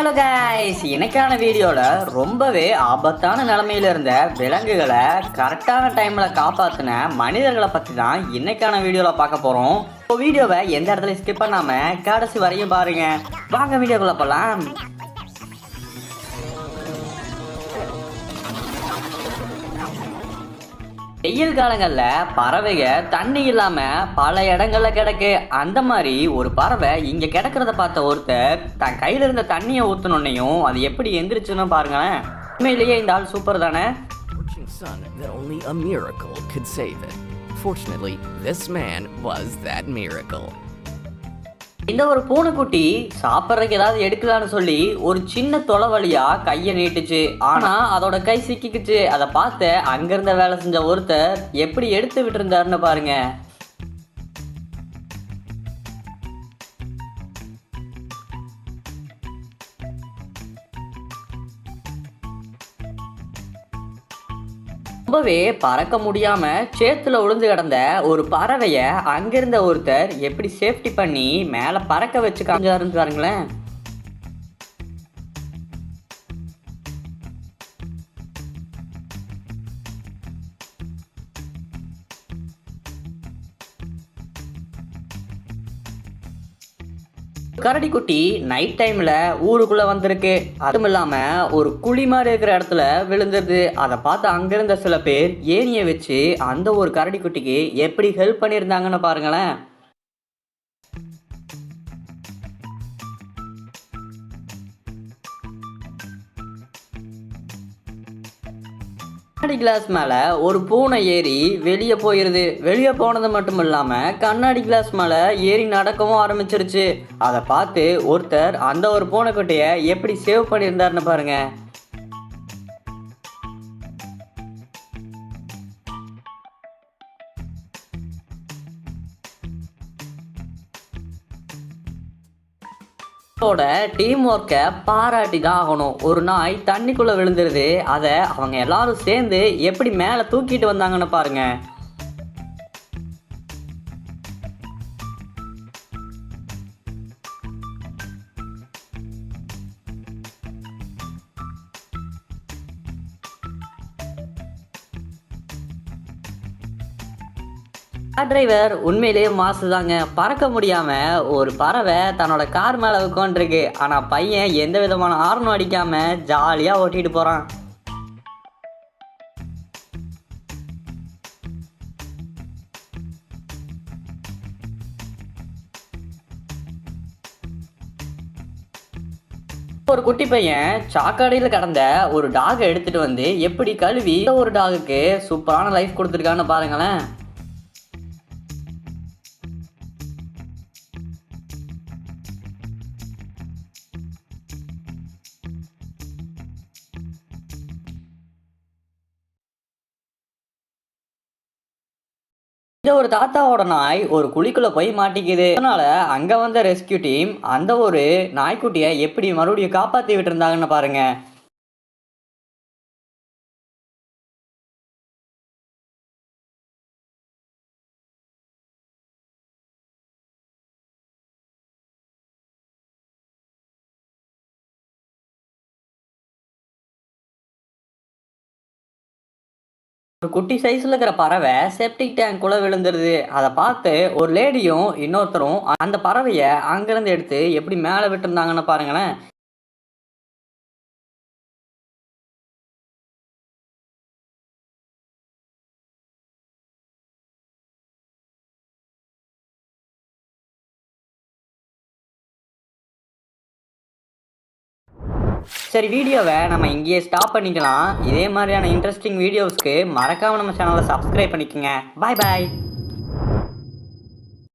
Hello guys இன்னைக்கான வீடியோவில் ரொம்பவே ஆபத்தான நிலமையில இருந்த விலங்குகளை கரெக்டான டைமில் காப்பாற்றின மனிதர்களை பற்றி தான் இன்னைக்கான வீடியோவில் பார்க்க போகிறோம் இப்போ வீடியோவை எந்த இடத்துல ஸ்கிப் பண்ணாமல் கடைசி வரையும் பாருங்க. வாங்க வீடியோக்குள்ளே போகலாம் வெயில் காலங்களில் பறவைக தண்ணி இல்லாமல் பல இடங்களில் கிடக்கு அந்த மாதிரி ஒரு பறவை இங்கே கிடக்கிறத பார்த்த ஒருத்தர் தன் கையில் இருந்த தண்ணியை ஊற்றினோன்னையும் அது எப்படி எந்திரிச்சுன்னு பாருங்களேன் உண்மையிலேயே இந்த ஆள் சூப்பர் தானே sun that only a miracle could save it. Fortunately, this man was that miracle. இந்த ஒரு பூனைக்குட்டி சாப்பிட்றதுக்கு ஏதாவது எடுக்கலான்னு சொல்லி ஒரு சின்ன தொலை வழியா கையை நீட்டுச்சு. ஆனா அதோட கை சிக்கிக்குச்சு. அதை பார்த்து அங்கிருந்த வேலை செஞ்ச ஒருத்தர் எப்படி எடுத்து விட்டு இருந்தாருன்னு பாருங்க. ரொம்பவே பறக்க முடியாம சேத்துல உளுந்து கிடந்த ஒரு பறவைய அங்கிருந்த ஒருத்தர் எப்படி சேஃப்டி பண்ணி மேல பறக்க வச்சு காமிச்சாருன்னு பாருங்களேன். கரடிக்குட்டி நைட் டைம்ல ஊருக்குள்ள வந்திருக்கு. அதுவும் இல்லாம ஒரு குழி மாதிரி இருக்கிற இடத்துல விழுந்துருது. அதை பார்த்து அங்கிருந்த சில பேர் ஏணியை வச்சு அந்த ஒரு கரடிக்குட்டிக்கு எப்படி ஹெல்ப் பண்ணியிருந்தாங்கன்னு பாருங்களேன். கண்ணாடி கிளாஸ் மேலே ஒரு பூனை ஏறி வெளியே போயிருது. வெளியே போனது மட்டும் இல்லாமல் கண்ணாடி கிளாஸ் மேலே ஏறி நடக்கவும் ஆரம்பிச்சிருச்சு. அதை பார்த்து ஒருத்தர் அந்த ஒரு பூனைக்குட்டையை எப்படி சேவ் பண்ணியிருந்தாருன்னு பாருங்கள் ஓட டீம் ஒர்க்கை பாராட்டி தான் ஆகணும் ஒரு நாய் தண்ணிக்குள்ளே விழுந்துருது அதை அவங்க எல்லாரும் சேர்ந்து எப்படி மேலே தூக்கிட்டு வந்தாங்கன்னு பாருங்கள் டிரைவர் உண்மையிலேயே மாசு தாங்க. பறக்க முடியாம ஒரு பறவை தன்னோட கார் மேல உட்காந்துருக்கு ஆனா பையன் எந்த விதமான ஆர்னும் அடிக்காம ஜாலியா ஓட்டிட்டு போறான். ஒரு குட்டி பையன் சாக்கடையில் கடந்த ஒரு டாகை எடுத்துட்டு வந்து எப்படி கழுவி ஒரு டாகுக்கு சூப்பரான லைஃப் கொடுத்துருக்கான்னு பாருங்களேன். இந்த ஒரு தாத்தாவோட நாய் ஒரு குழிக்குள்ள போய் மாட்டிக்குது. அதனால அங்க வந்த ரெஸ்கியூ டீம் அந்த ஒரு நாய்க்குட்டியை எப்படி மறுபடியும் காப்பாத்தி விட்டு இருந்தாங்கன்னு பாருங்க. ஒரு குட்டி சைஸ்ல இருக்கிற பறவை செப்டிக் டேங்க்குள்ள விழுந்துருது. அதை பார்த்து ஒரு லேடியும் இன்னொருத்தரும் அந்த பறவையை அங்கிருந்து எடுத்து எப்படி மேலே விட்டுருந்தாங்கன்னு பாருங்களேன். சரி வீடியோவை நம்ம இங்கேயே ஸ்டாப் பண்ணிக்கலாம். இதே மாதிரியான இன்ட்ரெஸ்டிங் வீடியோஸ்க்கு மறக்காமல் நம்ம சேனலை சப்ஸ்கிரைப் பண்ணிக்கோங்க. பாய் பாய்